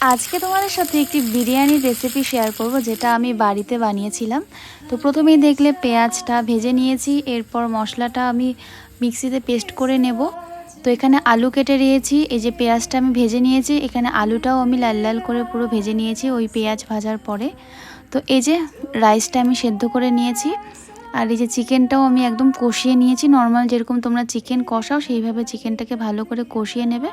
আজকে তোমাদের সাথে একটি বিরিয়ানির রেসিপি শেয়ার করব, যেটা আমি বাড়িতে বানিয়েছিলাম। তো প্রথমেই দেখলে পেঁয়াজটা ভেজে নিয়েছি, এরপর মশলাটা আমি মিক্সিতে পেস্ট করে নেব। তো এখানে আলু কেটে নিয়েছি, এই যে পেঁয়াজটা আমি ভেজে নিয়েছি, এখানে আলুটাও আমি লাল লাল করে পুরো ভেজে নিয়েছি ওই পেঁয়াজ ভাজার পরে। তো এই যে রাইসটা আমি সেদ্ধ করে নিয়েছি আর এই যে চিকেনটাও আমি একদম কষিয়ে নিয়েছি। নর্মাল যেরকম তোমরা চিকেন কষাও, সেইভাবে চিকেনটাকে ভালো করে কষিয়ে নেবে।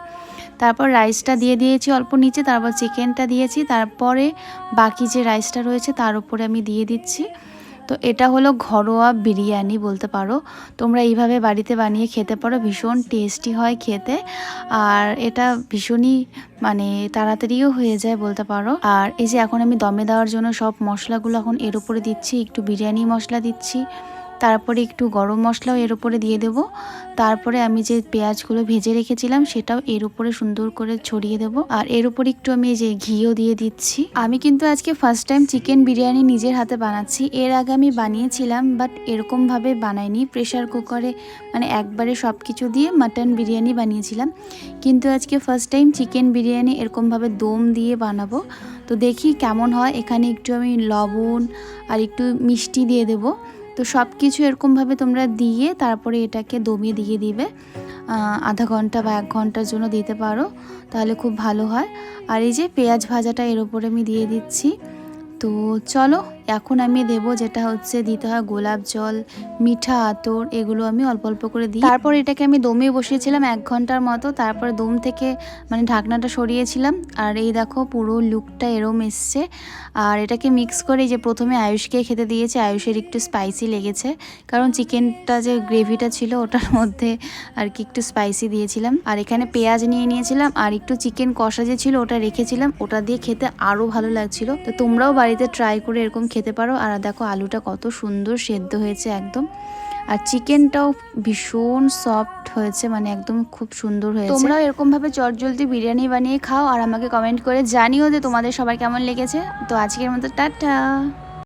তারপর রাইসটা দিয়ে দিয়েছি অল্প নিচে, তারপর চিকেনটা দিয়েছি। তারপরে বাকি যে রাইসটা রয়েছে, তার উপরে আমি দিয়ে দিচ্ছি। তো এটা হলো ঘরোয়া বিরিয়ানি বলতে পারো। তোমরা এইভাবে বাড়িতে বানিয়ে খেতে পারো, ভীষণ টেস্টি হয় খেতে। আর এটা ভীষণই মানে তাড়াতাড়িও হয়ে যায় বলতে পারো। আর এই যে এখন আমি দমে দেওয়ার জন্য সব মশলাগুলো এখন এর উপরে দিচ্ছি, একটু বিরিয়ানি মশলা দিচ্ছি। তারপরে একটু গরম মশলাও এর উপরে দিয়ে দেবো। তারপরে আমি যে পেঁয়াজগুলো ভেজে রেখেছিলাম সেটাও এর উপরে সুন্দর করে ছড়িয়ে দেবো। আর এর উপরে একটু আমি যে ঘিও দিয়ে দিচ্ছি। আমি কিন্তু আজকে ফার্স্ট টাইম চিকেন বিরিয়ানি নিজের হাতে বানাচ্ছি। এর আগে আমি বানিয়েছিলাম বাট এরকমভাবে বানাইনি। প্রেশার কুকারে মানে একবারে সব কিছু দিয়ে মাটন বিরিয়ানি বানিয়েছিলাম। কিন্তু আজকে ফার্স্ট টাইম চিকেন বিরিয়ানি এরকমভাবে দম দিয়ে বানাবো। তো দেখি কেমন হয়। এখানে একটু আমি লবণ আর একটু মিষ্টি দিয়ে দেবো। তো সব কিছু এরকমভাবে তোমরা দিয়ে তারপরে এটাকে দমিয়ে দিয়ে দিবে। আধা ঘণ্টা বা এক ঘণ্টার জন্য দিতে পারো, তাহলে খুব ভালো হয়। আর এই যে পেঁয়াজ ভাজাটা এর ওপরে আমি দিয়ে দিচ্ছি। তো চলো এখন আমি দেব যেটা হচ্ছে দিতে হয় গোলাপ জল, মিঠা আতর, এগুলো আমি অল্প অল্প করে দিই। তারপর এটাকে আমি দমে বসিয়েছিলাম এক ঘণ্টার মতো, তারপর দম থেকে মানে ঢাকনাটা সরিয়েছিলাম। আর এই দেখো পুরো লুকটা এরম এসছে। আর এটাকে মিক্স করে যে প্রথমে আয়ুষকে খেতে দিয়েছে, আয়ুষের একটু স্পাইসি লেগেছে। কারণ চিকেনটা যে গ্রেভিটা ছিল ওটার মধ্যে আর কি একটু স্পাইসি দিয়েছিলাম। আর এখানে পেঁয়াজ নিয়ে নিয়েছিলাম, আর একটু চিকেন কষা যে ছিল ওটা রেখেছিলাম, ওটা দিয়ে খেতে আরও ভালো লাগছিল। তো তোমরাও বাড়িতে ট্রাই করে এরকম খেতে পারো। আর দেখো আলুটা কত সুন্দর সেদ্ধ হয়েছে একদম। আর চিকেনটাও ভীষণ সফট হয়েছে মানে একদম খুব সুন্দর হয়েছে। তোমরাও এরকমভাবে চটজলদি বিরিয়ানি বানিয়ে খাও, আর আমাকে কমেন্ট করে জানিও যে তোমাদের সবার কেমন লেগেছে। তো আজকের মতো টাটা।